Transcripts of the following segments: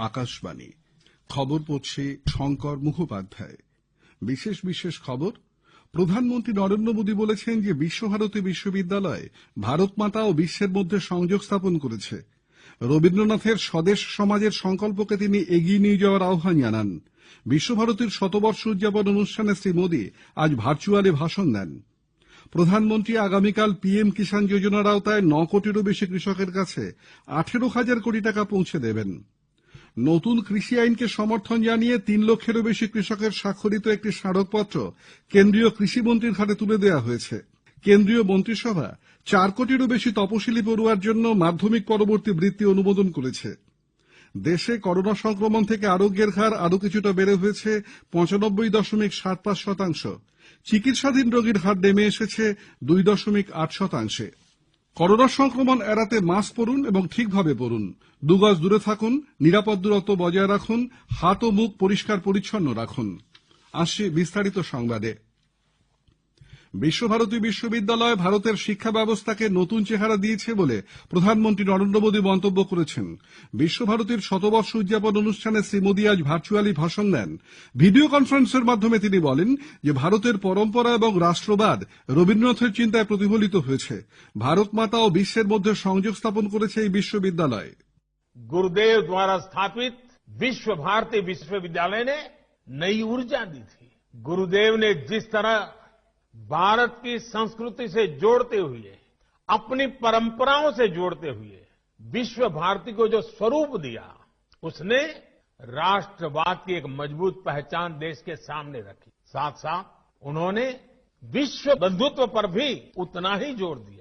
আকাশবাণী। খবর পড়ছে শঙ্কর মুখোপাধ্যায়। বিশেষ বিশেষ খবর, প্রধানমন্ত্রী নরেন্দ্র মোদী বলেছেন যে বিশ্বভারতী বিশ্ববিদ্যালয় ভারত মাতা ও বিশ্বের মধ্যে সংযোগ স্থাপন করেছে। রবীন্দ্রনাথের স্বদেশ সমাজের সংকল্পকে তিনি এগিয়ে নিয়ে যাওয়ার আহ্বান জানান। বিশ্বভারতীর শতবর্ষ উদযাপন অনুষ্ঠানে শ্রী মোদী আজ ভার্চুয়ালি ভাষণ দেন। প্রধানমন্ত্রী আগামীকাল পিএম কিষাণ যোজনার আওতায় ন কোটিরও বেশি কৃষকের কাছে আঠেরো হাজার কোটি টাকা পৌঁছে দেবেন। নতুন কৃষি আইনকে সমর্থন জানিয়ে তিন লক্ষেরও বেশি কৃষকের স্বাক্ষরিত একটি স্মারকপত্র কেন্দ্রীয় কৃষিমন্ত্রীর হাতে তুলে দেওয়া হয়েছে। কেন্দ্রীয় মন্ত্রিসভা চার কোটিরও বেশি তপশিলি পড়ুয়ার জন্য মাধ্যমিক পরবর্তী বৃত্তি অনুমোদন করেছে। দেশে করোনা সংক্রমণ থেকে আরোগ্যের হার আরও কিছুটা বেড়ে হয়েছে, পঁচানব্বই দশমিক সাত পাঁচ শতাংশ। চিকিৎসাধীন রোগীর হার নেমে এসেছে দুই দশমিক আট শতাংশে। করোনা সংক্রমণ এড়াতে মাস্ক পরুন এবং ঠিকভাবে পরুন। দুগজ দূরে থাকুন, নিরাপদ দূরত্ব বজায় রাখুন, হাত ও মুখ পরিষ্কার পরিচ্ছন্ন রাখুন বিশ্বভারতী বিশ্ববিদ্যালয় ভারতের শিক্ষা ব্যবস্থাকে নতুন চেহারা দিয়েছে বলে প্রধানমন্ত্রী নরেন্দ্র মোদী মন্তব্য করেছেন বিশ্বভারতীর শতবর্ষ উদযাপন অনুষ্ঠানে শ্রী মোদী আজ ভার্চুয়ালি ভাষণ দেন ভিডিও কনফারেন্সের মাধ্যমে তিনি বলেন যে ভারতের পরম্পরা এবং রাষ্ট্রবাদ রবীন্দ্রনাথের চিন্তায় প্রতিফলিত হয়েছে ভারত মাতা ও বিশ্বের মধ্যে সংযোগ স্থাপন করেছে এই বিশ্ববিদ্যালয় गुरुदेव द्वारा स्थापित विश्व भारती विश्वविद्यालय ने नई ऊर्जा दी थी गुरुदेव ने जिस तरह भारत की संस्कृति से जोड़ते हुए, अपनी परंपराओं से जोड़ते हुए, विश्व भारती को जो स्वरूप दिया, उसने राष्ट्रवाद की एक मज़बूत पहचान देश के सामने रखी। साथ साथ उन्होंने विश्व बंधुत्व पर भी उतना ही ज़ोर दिया।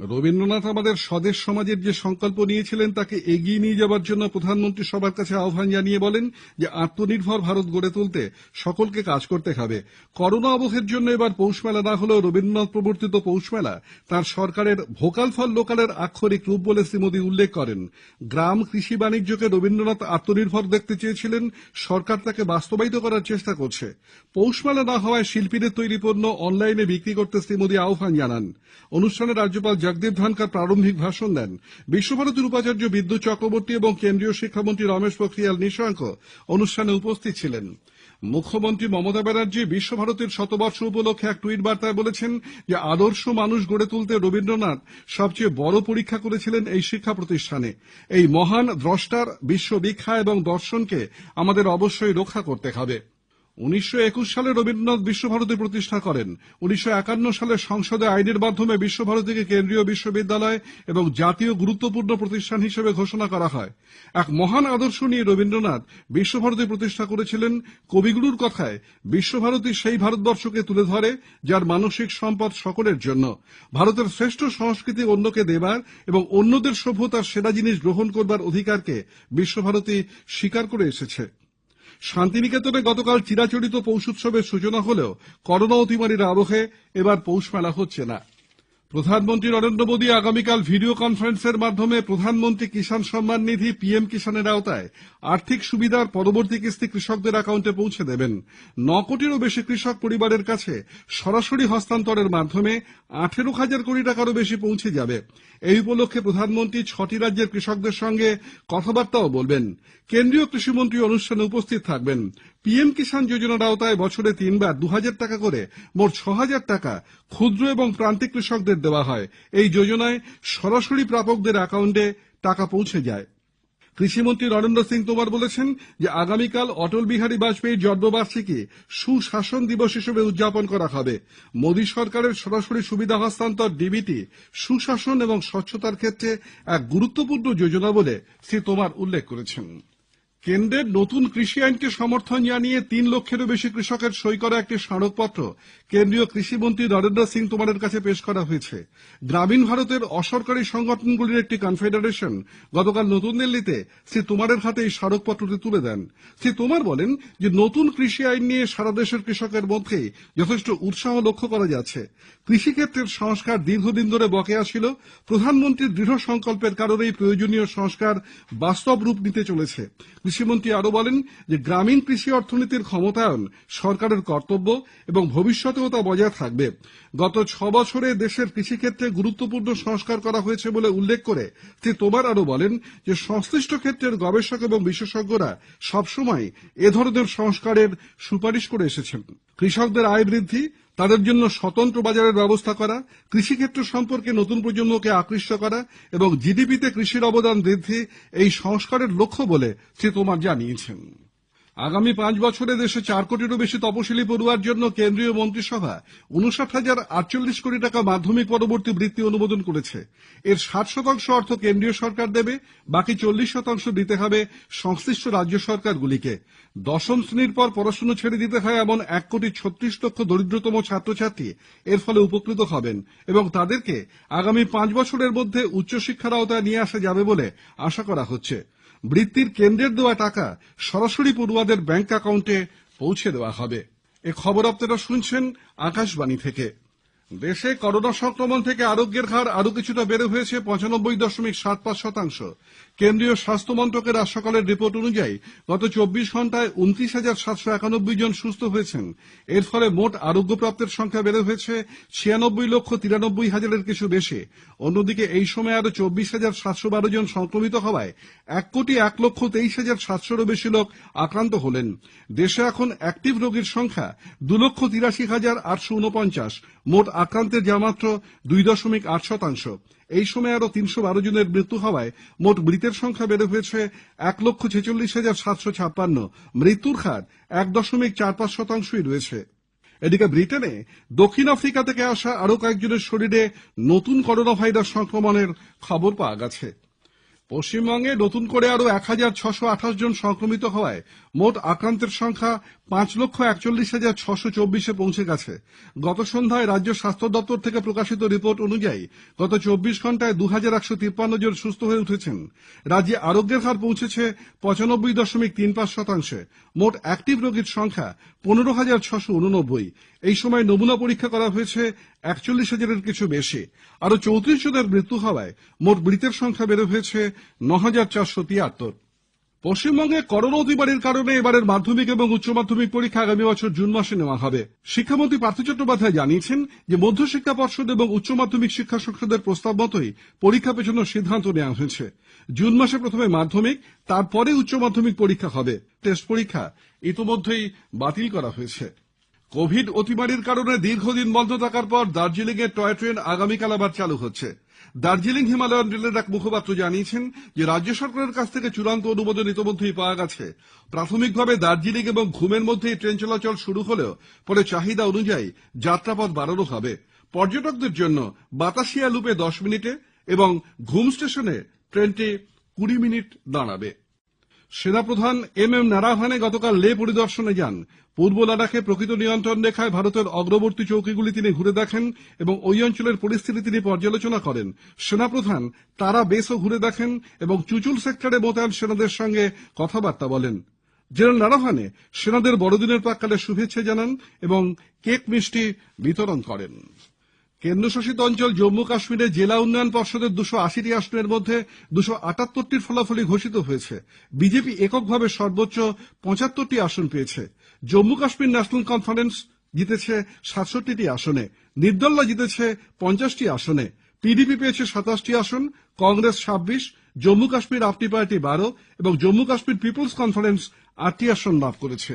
রবীন্দ্রনাথ আমাদের স্বদেশ সমাজের যে সংকল্প নিয়েছিলেন, তাকে এগিয়ে নিয়ে যাওয়ার জন্য প্রধানমন্ত্রী সবার কাছে আহ্বান জানিয়ে বলেন যে আত্মনির্ভর ভারত গড়ে তুলতে সকলকে কাজ করতে হবে। করোনা অবহের জন্য এবার পৌষ মেলা না হলেও রবীন্দ্রনাথ প্রবর্তিত পৌষ মেলা তার সরকারের ভোকাল ফর লোকালের আক্ষরিক রূপ বলে শ্রী মোদী উল্লেখ করেন। গ্রাম কৃষি বাণিজ্যকে রবীন্দ্রনাথ আত্মনির্ভর দেখতে চেয়েছিলেন, সরকার তাকে বাস্তবায়িত করার চেষ্টা করছে। পৌষ মেলা না হওয়ায় শিল্পীদের তৈরি পণ্য অনলাইনে বিক্রি করতে শ্রী মোদী আহ্বান জানান। অনুষ্ঠানে রাজ্যপাল জগদীপ ধনকর প্রারম্ভিক ভাষণ দেন। বিশ্বভারতীর উপাচার্য বিদ্যুৎ চক্রবর্তী এবং কেন্দ্রীয় শিক্ষামন্ত্রী রমেশ পোখরিয়াল নিশাঙ্ক অনুষ্ঠানে উপস্থিত ছিলেন। মুখ্যমন্ত্রী মমতা ব্যানার্জি বিশ্বভারতীর শতবর্ষ উপলক্ষে এক টুইট বার্তায় বলেছেন আদর্শ মানুষ গড়ে তুলতে রবীন্দ্রনাথ সবচেয়ে বড় পরীক্ষা করেছিলেন এই শিক্ষা প্রতিষ্ঠানে। এই মহান দ্রষ্টার বিশ্ববিখ্যা এবং দর্শনকে আমাদের অবশ্যই রক্ষা করতে হবে। উনিশশো একুশ সালে রবীন্দ্রনাথ বিশ্বভারতী প্রতিষ্ঠা করেন। উনিশশো একান্ন সালে সংসদে আইনের মাধ্যমে বিশ্বভারতীকে কেন্দ্রীয় বিশ্ববিদ্যালয় এবং জাতীয় গুরুত্বপূর্ণ প্রতিষ্ঠান হিসেবে ঘোষণা করা হয়। এক মহান আদর্শ নিয়ে রবীন্দ্রনাথ বিশ্বভারতী প্রতিষ্ঠা করেছিলেন কবিগুরুর কথায়, বিশ্বভারতী সেই ভারতবর্ষকে তুলে ধরে যার মানসিক সম্পদ সকলের জন্য। ভারতের শ্রেষ্ঠ সংস্কৃতি অন্যকে দেবার এবং অন্যদের সভ্যতার সেরা জিনিস গ্রহণ করবার অধিকারকে বিশ্বভারতী স্বীকার করে এসেছে। শান্তিনিকেতনে গতকাল চিরাচরিত পৌষ উৎসবের সূচনা হলেও করোনা অতিমারির আবহে এবার পৌষ মেলা হচ্ছে না। প্রধানমন্ত্রী নরেন্দ্র মোদী আগামীকাল ভিডিও কনফারেন্সের মাধ্যমে প্রধানমন্ত্রী কিষাণ সম্মান নিধি পিএম কিষাণের আওতায় আর্থিক সুবিধার পরবর্তী কিস্তি কৃষকদের অ্যাকাউন্টে পৌঁছে দেবেন। ন কোটিরও বেশি কৃষক পরিবারের কাছে সরাসরি হস্তান্তরের মাধ্যমে আঠেরো হাজার কোটি টাকারও বেশি পৌঁছে যাবে। এই উপলক্ষে প্রধানমন্ত্রী ছটি রাজ্যের কৃষকদের সঙ্গে কথাবার্তাও বলবেন। কেন্দ্রীয় কৃষিমন্ত্রী অনুষ্ঠানে উপস্থিত থাকবেন। পিএম কিষাণ যোজনার আওতায় বছরে তিনবার দু হাজার টাকা করে মোট ছ হাজার টাকা ক্ষুদ্র এবং প্রান্তিক কৃষকদের দেওয়া হয়। এই যোজনায় সরাসরি প্রাপকদের অ্যাকাউন্টে টাকা পৌঁছে যায়। কৃষিমন্ত্রী নরেন্দ্র সিং তোমর বলেছেন যে আগামীকাল অটল বিহারী বাজপেয়ীর জন্মবার্ষিকী সুশাসন দিবস হিসেবে উদযাপন করা হবে। মোদী সরকারের সরাসরি সুবিধা হস্তান্তর ডিবিটি সুশাসন এবং স্বচ্ছতার ক্ষেত্রে এক গুরুত্বপূর্ণ যোজনা বলে শ্রী তোমর উল্লেখ করেছেন। কেন্দ্রের নতুন কৃষি আইনকে সমর্থন জানিয়ে তিন লক্ষেরও বেশি কৃষকের সই করা একটি স্মারকপত্র কেন্দ্রীয় কৃষিমন্ত্রী নরেন্দ্র সিং তোমরের কাছে পেশ করা হয়েছে। গ্রামীণ ভারতের অসরকারি সংগঠনগুলির একটি কনফেডারেশন গতকাল নতুন দিল্লিতে শ্রী তোমরের হাতে এই স্মারকপত্রটি তুলে দেন। শ্রী তোমর বলেন যে নতুন কৃষি আইন নিয়ে সারা দেশের কৃষকের মধ্যে যথেষ্ট উৎসাহ লক্ষ্য করা যাচ্ছে। কৃষিক্ষেত্রের সংস্কার দীর্ঘদিন ধরে বকেয়া ছিল। প্রধানমন্ত্রীর দৃঢ় সংকল্পের কারণেই প্রয়োজনীয় সংস্কার বাস্তব রূপ নিতে চলেছে। কৃষিমন্ত্রী আরও বলেন গ্রামীণ কৃষি অর্থনীতির ক্ষমতায়ন সরকারের কর্তব্য এবং ভবিষ্যতেও তা বজায় থাকবে। গত ছ বছরে দেশের কৃষিক্ষেত্রে গুরুত্বপূর্ণ সংস্কার করা হয়েছে বলে উল্লেখ করে শ্রী তোমার আরও বলেন সংশ্লিষ্ট ক্ষেত্রের গবেষক এবং বিশেষজ্ঞরা সবসময় এ ধরনের সংস্কারের সুপারিশ করে এসেছেন। কৃষকদের আয় বৃদ্ধি তাদের জন্য স্বতন্ত্র বাজারের ব্যবস্থা করা, কৃষিক্ষেত্র সম্পর্কে নতুন প্রজন্মকে আকৃষ্ট করা এবং জিডিপিতে কৃষির অবদান বৃদ্ধি এই সংস্কারের লক্ষ্য বলে শ্রী তোমার জানিয়েছেন। আগামী পাঁচ বছরে দেশে চার কোটিরও বেশি তপশিলি পড়ুয়ার জন্য কেন্দ্রীয় মন্ত্রিসভা উনষাট হাজার আটচল্লিশ কোটি টাকা মাধ্যমিক পরবর্তী বৃত্তি অনুমোদন করেছে। এর ষাট শতাংশ অর্থ কেন্দ্রীয় সরকার দেবে, বাকি চল্লিশ শতাংশ দিতে হবে সংশ্লিষ্ট রাজ্য সরকারগুলিকে। দশম শ্রেণির পর পড়াশুনো ছেড়ে দিতে হয় এমন এক কোটি ছত্রিশ লক্ষ দরিদ্রতম ছাত্রছাত্রী। এর ফলে উপকৃত হবেন এবং তাদেরকে আগামী পাঁচ বছরের মধ্যে উচ্চশিক্ষার আওতায় নিয়ে আসা যাবে বলে আশা করা হচ্ছে। বৃত্তির কেন্দ্রের দেওয়া টাকা সরাসরি পড়ুয়াদের ব্যাঙ্ক অ্যাকাউন্টে পৌঁছে দেওয়া হবে। দেশে করোনা সংক্রমণ থেকে আরোগ্যের হার আরও কিছুটা বেড়ে হয়েছে, পঁচানব্বই দশমিক সাত পাঁচ শতাংশ। কেন্দ্রীয় স্বাস্থ্য মন্ত্রকের আজ সকালের রিপোর্ট অনুযায়ী, গত চব্বিশ ঘন্টায় উনত্রিশ হাজার সাতশো একানব্বই জন সুস্থ হয়েছেন। এর ফলে মোট আরোগ্যপ্রাপ্তের সংখ্যা বেড়ে হয়েছে ছিয়ানব্বই লক্ষ তিরানব্বই হাজারের কিছু বেশি। অন্যদিকে এই সময় আরও চব্বিশ হাজার সাতশো বারো জন সংক্রমিত হওয়ায় এক কোটি এক লক্ষ তেইশ হাজার সাতশোরও বেশি লোক আক্রান্ত হলেন। দেশে এখন অ্যাক্টিভ রোগীর সংখ্যা দু লক্ষ তিরাশি হাজার আটশো উনপঞ্চাশ। মোট আক্রান্তের যা মাত্র দুই দশমিক আট শতাংশ। এই সময় আরও তিনশো বারো জনের মৃত্যু হওয়ায় মোট মৃতের সংখ্যা বেড়ে হয়েছে এক লক্ষ ছেচল্লিশ হাজার সাতশো ছাপ্পান্ন। মৃত্যুর হার এক দশমিক চার পাঁচ শতাংশই রয়েছে। এদিকে ব্রিটেনে দক্ষিণ আফ্রিকা থেকে আসা আরও কয়েকজনের শরীরে নতুন করোনা ভাইরাস সংক্রমণের খবর পাওয়া গেছে। পশ্চিমবঙ্গে নতুন করে আরও এক হাজার ছশো আঠাশ জন সংক্রমিত হওয়ায় মোট আক্রান্তের সংখ্যা পাঁচ লক্ষ একচল্লিশ হাজার ছশো চব্বিশে পৌঁছে গেছে। গত সন্ধ্যায় রাজ্য স্বাস্থ্য দপ্তর থেকে প্রকাশিত রিপোর্ট অনুযায়ী গত চব্বিশ ঘন্টায় দু হাজার একশো তিপ্পান্ন জন সুস্থ হয়ে উঠেছেন। রাজ্যে আরোগ্যের হার পৌঁছেছে পঁচানব্বই দশমিক তিন পাঁচ শতাংশে। মোট অ্যাক্টিভ রোগীর সংখ্যা পনেরো হাজার ছশো উননব্বই। এই সময় নমুনা পরীক্ষা করা হয়েছে একচল্লিশ হাজারের কিছু বেশি। আরও চৌত্রিশ জনের মৃত্যু হওয়ায় মোট মৃতের সংখ্যা বেড়ে হয়েছে ন হাজার চারশো তিয়াত্তর। পশ্চিমবঙ্গে করোনা অতিমারির কারণে এবারের মাধ্যমিক এবং উচ্চ মাধ্যমিক পরীক্ষা আগামী বছর জুন মাসে নেওয়া হবে। শিক্ষামন্ত্রী পার্থ চট্টোপাধ্যায় জানিয়েছেন মধ্যশিক্ষা পর্ষদ এবং উচ্চ মাধ্যমিক শিক্ষা সংসদের প্রস্তাব মতোই পরীক্ষা পেছানোর সিদ্ধান্ত নেওয়া হয়েছে। জুন মাসে প্রথমে মাধ্যমিক, তারপরে উচ্চ মাধ্যমিক পরীক্ষা হবে। টেস্ট পরীক্ষা ইতিমধ্যেই বাতিল করা হয়েছে। কোভিড অতিমারির কারণে দীর্ঘদিন বন্ধ থাকার পর দার্জিলিং এর টয় ট্রেন আগামীকাল আবার চালু হচ্ছে। দার্জিলিং হিমালয়ান রেলের এক মুখপাত্র জানিয়েছেন রাজ্য সরকারের কাছ থেকে চূড়ান্ত অনুমোদন ইতোমধ্যেই পাওয়া গেছে। প্রাথমিকভাবে দার্জিলিং এবং ঘুমের মধ্যে ট্রেন চলাচল শুরু হলেও পরে চাহিদা অনুযায়ী যাত্রাপথ বাড়ানো হবে। পর্যটকদের জন্য বাতাসিয়া লুপে দশ মিনিটে এবং ঘুম স্টেশনে ট্রেনটি কুড়ি মিনিট দাঁড়াবে। সেনাপ্রধান এম এম নারাভানে গতকাল লে পরিদর্শনে যান। পূর্ব লাদাখে প্রকৃত নিয়ন্ত্রণ রেখায় ভারতের অগ্রবর্তী চৌকিগুলি তিনি ঘুরে দেখেন এবং ওই অঞ্চলের পরিস্থিতি তিনি পর্যালোচনা করেন। সেনাপ্রধান তারা বেসও ঘুরে দেখেন এবং চুচুল সেক্টরে মোতায়েন সেনাদের সঙ্গে কথাবার্তা বলেন। জেনারেল নারাভানে সেনাদের বড়দিনের প্রাককালে শুভেচ্ছা জানান এবং কেক মিষ্টি বিতরণ করেন। কেন্দ্রশাসিত অঞ্চল জম্মু কাশ্মীরে জেলা উন্নয়ন পর্ষদের দুশো আশিটি আসনের মধ্যে দুশো আটাত্তরটির ফলাফলই ঘোষিত হয়েছে। বিজেপি এককভাবে সর্বোচ্চ পঁচাত্তরটি আসন পেয়েছে। জম্মু কাশ্মীর ন্যাশনাল কনফারেন্স জিতেছে সাতষট্টিটি আসনে। নির্দল্লা জিতেছে পঞ্চাশটি আসনে। পিডিপি পেয়েছে সাতাশটি আসন, কংগ্রেস ছাব্বিশ, জম্মু কাশ্মীর আপনি পার্টি বারো এবং জম্মু কাশ্মীর পিপলস কনফারেন্স আটটি আসন লাভ করেছে।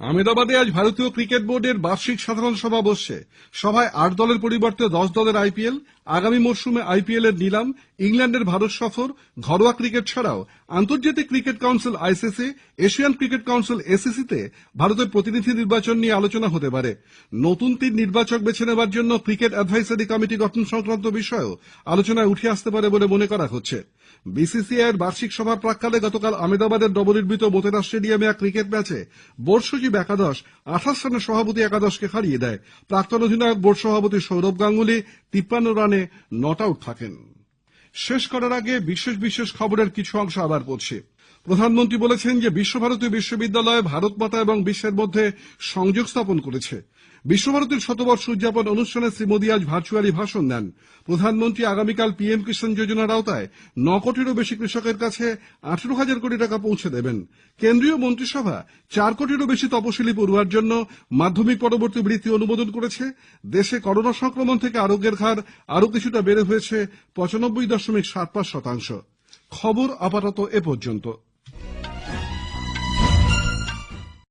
আহমেদাবাদে আজ ভারতীয় ক্রিকেট বোর্ডের বার্ষিক সাধারণ সভা বসছে। সভায় আট দলের পরিবর্তে দশ দলের আইপিএল, আগামী মরশুমে আইপিএল এর নিলাম, ইংল্যান্ডের ভারত সফর, ঘরোয়া ক্রিকেট ছাড়াও আন্তর্জাতিক cricket council ICC, Asian cricket council ACC তে ভারতের প্রতিনিধি নির্বাচন নিয়ে আলোচনা হতে পারে। নতুন তিন নির্বাচক বেছে নেওয়ার জন্য ক্রিকেট অ্যাডভাইসারি কমিটি গঠন সংক্রান্ত বিষয়েও আলোচনায় উঠে আসতে পারে বলে মনে করা হচ্ছে। বিসিসিআই এর বার্ষিক সভার প্রাক্কালে গতকাল আহমেদাবাদের নবনির্মিত মোতেরা স্টেডিয়ামে এক ক্রিকেট ম্যাচে বোর্ড সচিব একাদশ, আঠাশ রানে সভাপতি একাদশকে হারিয়ে দেয়। প্রাক্তন অধিনায়ক বোর্ড সভাপতি সৌরভ গাঙ্গুলি তিপ্পান্ন রানে নট আউট থাকেন। শেষ করার আগে বিশেষ বিশেষ খবরের কিছু অংশ আবার পড়ছি। প্রধানমন্ত্রী বলেছেন বিশ্বভারতী বিশ্ববিদ্যালয় ভারত মাতা এবং বিশ্বের মধ্যে সংযোগ স্থাপন করেছে। বিশ্বভারতীর শতবর্ষ উদযাপন অনুষ্ঠানে শ্রী মোদী আজ ভার্চুয়ালি ভাষণ দেন। প্রধানমন্ত্রী আগামীকাল পিএম কিষাণ যোজনার আওতায় ন কোটিরও বেশি কৃষকের কাছে আঠেরো হাজার কোটি টাকা পৌঁছে দেবেন। কেন্দ্রীয় মন্ত্রিসভা চার কোটিরও বেশি তপশিলি পড়ুয়ার জন্য মাধ্যমিক পরবর্তী বৃত্তি অনুমোদন করেছে। দেশে করোনা সংক্রমণ থেকে আরোগ্যের হার আরও কিছুটা বেড়ে হয়েছে, পঁচানব্বই দশমিক সাত পাঁচ শতাংশ। খবর আপাতত এ পর্যন্ত।